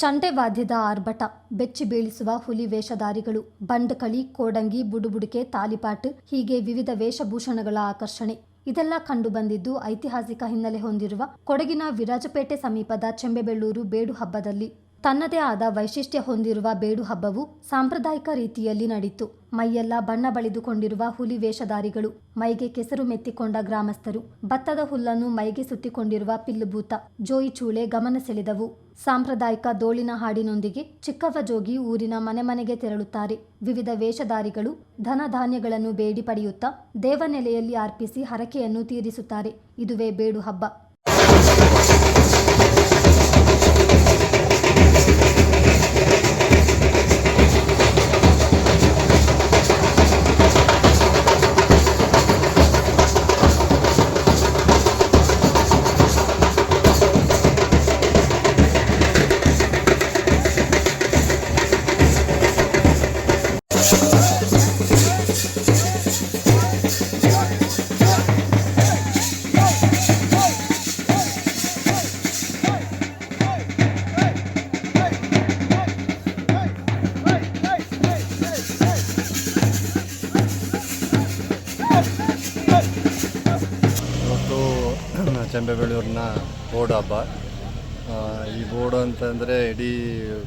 ಚಂಡೆ ವಾದ್ಯದ ಆರ್ಭಟ, ಬೆಚ್ಚಿ ಬೀಳಿಸುವ ಹುಲಿ ವೇಷಧಾರಿಗಳು ಬಂಡಕಳಿ ಕೋಡಂಗಿ, ಬುಡುಬುಡಿಕೆ, ತಾಲಿಪಾಟ್, ಹೀಗೆ ವಿವಿಧ ವೇಷಭೂಷಣಗಳ ಆಕರ್ಷಣೆ. ಇದೆಲ್ಲ ಕಂಡು ಬಂದಿದ್ದು ಐತಿಹಾಸಿಕ ಹಿನ್ನೆಲೆ ಹೊಂದಿರುವ ಕೊಡಗಿನ ವಿರಾಜಪೇಟೆ ಸಮೀಪದ ಚೆಂಬೆಬೆಳ್ಳೂರು ಬೇಡು ಹಬ್ಬದಲ್ಲಿ. ತನ್ನದೇ ಆದ ವೈಶಿಷ್ಟ್ಯ ಹೊಂದಿರುವ ಬೇಡು ಹಬ್ಬವು ಸಾಂಪ್ರದಾಯಿಕ ರೀತಿಯಲ್ಲಿ ನಡೆಯಿತು ಮೈಯೆಲ್ಲ ಬಣ್ಣ ಬಳಿದುಕೊಂಡಿರುವ ಹುಲಿ ವೇಷಧಾರಿಗಳು, ಮೈಗೆ ಕೆಸರು ಮೆತ್ತಿಕೊಂಡ ಗ್ರಾಮಸ್ಥರು, ಭತ್ತದ ಹುಲ್ಲನ್ನು ಮೈಗೆ ಸುತ್ತಿಕೊಂಡಿರುವ ಪಿಲ್ಲುಭೂತ, ಜೋಯಿ ಚೂಳೆ ಗಮನ ಸೆಳೆದವು. ಸಾಂಪ್ರದಾಯಿಕ ದೋಳಿನ ಹಾಡಿನೊಂದಿಗೆ ಚಿಕ್ಕವ ಜೋಗಿ ಊರಿನ ಮನೆ ಮನೆಗೆ ತೆರಳುತ್ತಾರೆ. ವಿವಿಧ ವೇಷಧಾರಿಗಳು ಧನ ಧಾನ್ಯಗಳನ್ನು ಬೇಡಿ ಪಡೆಯುತ್ತಾ ದೇವನೆಲೆಯಲ್ಲಿ ಅರ್ಪಿಸಿ ಹರಕೆಯನ್ನು ತೀರಿಸುತ್ತಾರೆ. ಇದುವೇ ಬೇಡು ಹಬ್ಬ. ಚೆಂಬೆಬೆಳ್ಳೂರಿನ ಬೋರ್ಡ್ ಹಬ್ಬ. ಈ ಬೋರ್ಡ್ ಅಂತಂದರೆ ಇಡೀ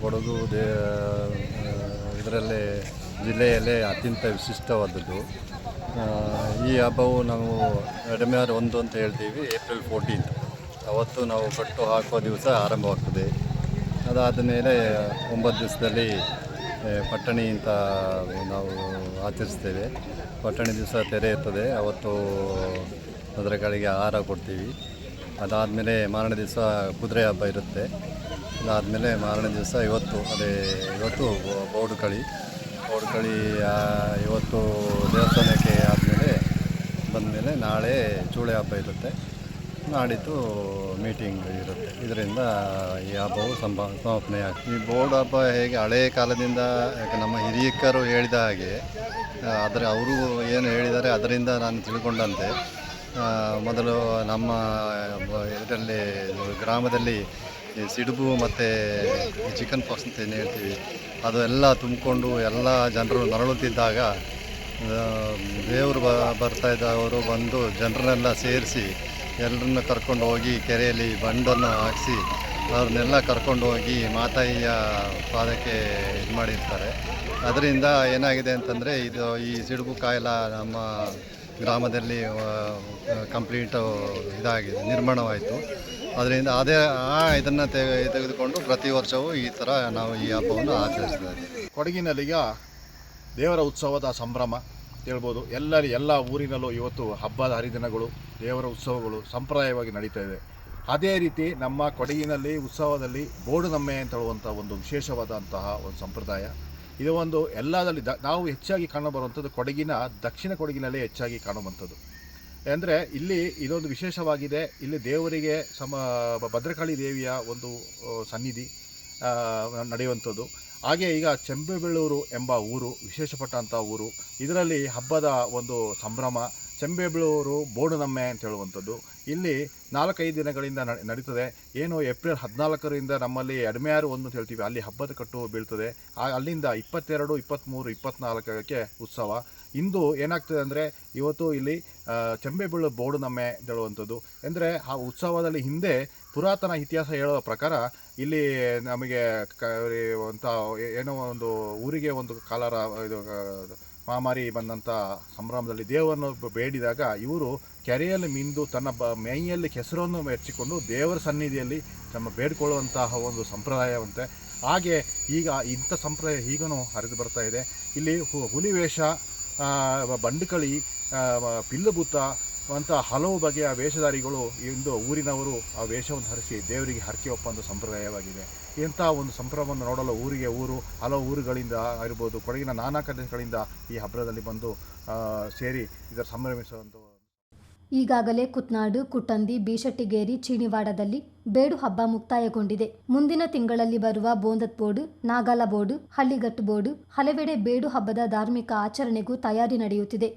ಕೊಡಗು ದೇ ಇದರಲ್ಲೇ, ಜಿಲ್ಲೆಯಲ್ಲೇ ಅತ್ಯಂತ ವಿಶಿಷ್ಟವಾದದ್ದು. ಈ ಹಬ್ಬವು ನಾವು ಎಡಮ್ಯಾರ್ ಒಂದು ಅಂತ ಹೇಳ್ತೀವಿ, ಏಪ್ರಿಲ್ ಫೋರ್ಟೀನ್ತ್ ಅವತ್ತು ನಾವು ಕಟ್ಟು ಹಾಕುವ ದಿವಸ ಆರಂಭವಾಗ್ತದೆ. ಅದಾದ ಮೇಲೆ ಒಂಬತ್ತು ದಿವಸದಲ್ಲಿ ಪಟ್ಟಣಿ ಅಂತ ನಾವು ಆಚರಿಸ್ತೇವೆ. ಪಟ್ಟಣಿ ದಿವಸ ತೆರೆ ಇರ್ತದೆ ಅವತ್ತು ಅದರ ಕಡೆಗೆ ಆಹಾರ ಕೊಡ್ತೀವಿ. ಅದಾದಮೇಲೆ ಮಾರನೇ ದಿವಸ ಕುದುರೆ ಹಬ್ಬ ಇರುತ್ತೆ. ಅದಾದಮೇಲೆ ಮಾರನೇ ದಿವಸ ಇವತ್ತು, ಅದೇ ಇವತ್ತು ಬೋರ್ಡ್ ಕಳಿ. ಬೋರ್ಡ್ ಕಳಿ ಇವತ್ತು ದೇವಸ್ಥಾನಕ್ಕೆ ಆದಮೇಲೆ ಬಂದಮೇಲೆ ನಾಳೆ ಚೂಳೆ ಹಬ್ಬ ಇರುತ್ತೆ. ನಾಡಿದ್ದು ಮೀಟಿಂಗ್ ಇರುತ್ತೆ. ಇದರಿಂದ ಈ ಹಬ್ಬವು ಸಂಭ ಸಮಾಪನೆ ಆಗ್ತದೆ. ಈ ಬೋರ್ಡ್ ಹಬ್ಬ ಹೇಗೆ ಹಳೆಯ ಕಾಲದಿಂದ, ಯಾಕೆ ನಮ್ಮ ಹಿರಿಯಕರು ಹೇಳಿದ ಹಾಗೆ ಆದರೆ ಅವರು ಏನು ಹೇಳಿದ್ದಾರೆ ಅದರಿಂದ ನಾನು ತಿಳ್ಕೊಂಡಂತೆ. ಮೊದಲು ನಮ್ಮ ಇದರಲ್ಲಿ, ಗ್ರಾಮದಲ್ಲಿ ಸಿಡುಬು ಮತ್ತು ಚಿಕನ್ ಪಾಕ್ಸ್ ಅಂತ ಏನು ಹೇಳ್ತೀವಿ, ಅದು ಎಲ್ಲ ತುಂಬಿಕೊಂಡು ಎಲ್ಲ ಜನರು ನರಳುತ್ತಿದ್ದಾಗ ದೇವರು ಬ ಬರ್ತಾಯಿದ್ದವರು ಬಂದು ಜನರನ್ನೆಲ್ಲ ಸೇರಿಸಿ ಎಲ್ಲರನ್ನ ಕರ್ಕೊಂಡು ಹೋಗಿ ಕೆರೆಯಲ್ಲಿ ಬಂಡನ್ನು ಹಾಕಿಸಿ ಅವ್ರನ್ನೆಲ್ಲ ಕರ್ಕೊಂಡು ಹೋಗಿ ಮಾತಾಯಿಯ ಪಾದಕ್ಕೆ ಇದು ಮಾಡಿರ್ತಾರೆ. ಅದರಿಂದ ಏನಾಗಿದೆ ಅಂತಂದರೆ, ಇದು ಈ ಸಿಡುಬು ಕಾಯಿಲೆ ನಮ್ಮ ಗ್ರಾಮದಲ್ಲಿ ಕಂಪ್ಲೀಟು ಇದಾಗಿದೆ, ನಿರ್ಮಾಣವಾಯಿತು. ಅದರಿಂದ ಅದೇ, ಆ ಇದನ್ನು ತೆಗೆದುಕೊಂಡು ಪ್ರತಿ ವರ್ಷವೂ ಈ ಥರ ನಾವು ಈ ಹಬ್ಬವನ್ನು ಆಚರಿಸ್ತಾ ಇದ್ದೀವಿ. ಕೊಡಗಿನಲ್ಲಿಗ ದೇವರ ಉತ್ಸವದ ಸಂಭ್ರಮ ಹೇಳ್ಬೋದು. ಎಲ್ಲರ ಎಲ್ಲ ಊರಿನಲ್ಲೂ ಇವತ್ತು ಹಬ್ಬದ ಹರಿದಿನಗಳು, ದೇವರ ಉತ್ಸವಗಳು ಸಂಪ್ರದಾಯವಾಗಿ ನಡೀತಾ ಇದೆ. ಅದೇ ರೀತಿ ನಮ್ಮ ಕೊಡಗಿನಲ್ಲಿ, ಉತ್ಸವದಲ್ಲಿ ಬೋಡು ನಮ್ಮೆ ಅಂತ ಹೇಳುವಂಥ ಒಂದು ವಿಶೇಷವಾದಂತಹ ಒಂದು ಸಂಪ್ರದಾಯ. ಇದು ಒಂದು ಎಲ್ಲದರಲ್ಲಿ ದ, ನಾವು ಹೆಚ್ಚಾಗಿ ಕಾಣಬರುವಂಥದ್ದು ಕೊಡಗಿನ, ದಕ್ಷಿಣ ಕೊಡಗಿನಲ್ಲೇ ಹೆಚ್ಚಾಗಿ ಕಾಣುವಂಥದ್ದು ಅಂದರೆ ಇಲ್ಲಿ ಇದೊಂದು ವಿಶೇಷವಾಗಿದೆ. ಇಲ್ಲಿ ದೇವರಿಗೆ ಸಮ ಭದ್ರಕಾಳಿ ದೇವಿಯ ಒಂದು ಸನ್ನಿಧಿ ನಡೆಯುವಂಥದ್ದು. ಹಾಗೆ ಈಗ ಚೆಂಬೆಬೆಳ್ಳೂರು ಎಂಬ ಊರು, ವಿಶೇಷಪಟ್ಟಂಥ ಊರು. ಇದರಲ್ಲಿ ಹಬ್ಬದ ಒಂದು ಸಂಭ್ರಮ. ಚೆಂಬೆಬೆಳ್ಳೂರು ಬೋಡುನಮ್ಮೆ ಅಂತ ಹೇಳುವಂಥದ್ದು. ಇಲ್ಲಿ ನಾಲ್ಕೈದು ದಿನಗಳಿಂದ ನಡೆ- ನಡೀತದೆ. ಏನು ಏಪ್ರಿಲ್ ಹದಿನಾಲ್ಕರಿಂದ ನಮ್ಮಲ್ಲಿ ಎಡಮೆಯಾರು ಒಂದು ಅಂತ ಹೇಳ್ತೀವಿ. ಅಲ್ಲಿ ಹಬ್ಬದ ಕಟ್ಟು ಬೀಳ್ತದೆ. ಅಲ್ಲಿಂದ ಇಪ್ಪತ್ತೆರಡು ಇಪ್ಪತ್ತ್ಮೂರು ಇಪ್ಪತ್ತ್ನಾಲ್ಕಕ್ಕೆ ಉತ್ಸವ. ಇಂದು ಏನಾಗ್ತದೆ ಅಂದರೆ ಇವತ್ತು ಇಲ್ಲಿ ಆ, ಬೋಡನಮ್ಮೆ ಅಂತ ಹೇಳುವಂಥದ್ದು. ಅಂದರೆ ಆ ಉತ್ಸವದಲ್ಲಿ ಹಿಂದೆ ಪುರಾತನ ಇತಿಹಾಸ ಹೇಳುವ ಪ್ರಕಾರ ಇಲ್ಲಿ ನಮಗೆ ಕ ಅಂತ ಏನೋ ಒಂದು ಊರಿಗೆ ಒಂದು ಕಾಲರ ಇದು ಮಹಾಮಾರಿ ಬಂದಂಥ ಸಂಭ್ರಮದಲ್ಲಿ ದೇವರನ್ನು ಬೇಡಿದಾಗ ಇವರು ಕೆರೆಯಲ್ಲಿ ಮಿಂದು ತನ್ನ ಬ ಮೈಯಲ್ಲಿ ಕೆಸರನ್ನು ಮೆಚ್ಚಿಕೊಂಡು ದೇವರ ಸನ್ನಿಧಿಯಲ್ಲಿ ತಮ್ಮ ಬೇಡಿಕೊಳ್ಳುವಂತಹ ಒಂದು ಸಂಪ್ರದಾಯವಂತೆ. ಹಾಗೆ ಈಗ ಇಂಥ ಸಂಪ್ರದಾಯ ಈಗನೂ ಹರಿದು ಬರ್ತಾ ಇದೆ. ಇಲ್ಲಿ ಹುಲಿವೇಷ ಬಂಡುಕಳಿ ಪಿಲ್ಲುಭೂತ ಅಂತ ಹಲವು ಬಗೆಯ ವೇಷಧಾರಿಗಳು ಇಂದು ಊರಿನವರು ಆ ವೇಷವನ್ನು ಧರಿಸಿ ದೇವರಿಗೆ ಹರಕೆ ಒಪ್ಪಂದ ಸಂಪ್ರದಾಯವಾಗಿದೆ. ಇಂಥ ಒಂದು ಸಂಭ್ರಮವನ್ನು ನೋಡಲು ಊರಿಗೆ ಊರು, ಹಲವು ಊರುಗಳಿಂದ ಇರ್ಬೋದು ಕೊಡಗಿನ ನಾನಾ ಕಡೆಗಳಿಂದ ಈ ಹಬ್ಬದಲ್ಲಿ ಬಂದು ಸೇರಿ ಇದರ ಸಂಭ್ರಮಿಸುವಂಥ ಈಗಾಗಲೇ ಕುತ್ನಾಡು ಕುಟ್ಟಂದಿ ಬೀಶಟ್ಟಿಗೇರಿ ಚೀಣಿವಾಡದಲ್ಲಿ ಬೇಡು ಹಬ್ಬ ಮುಕ್ತಾಯಗೊಂಡಿದೆ. ಮುಂದಿನ ತಿಂಗಳಲ್ಲಿ ಬರುವ ಬೋಂದತ್ ಬೋರ್ಡ್, ನಾಗಾಲ ಬೋರ್ಡ್, ಹಳ್ಳಿಗಟ್ಟು ಬೋರ್ಡ್, ಹಲವೆಡೆ ಬೇಡು ಹಬ್ಬದ ಧಾರ್ಮಿಕ ಆಚರಣೆಗೂ ತಯಾರಿ ನಡೆಯುತ್ತಿದೆ.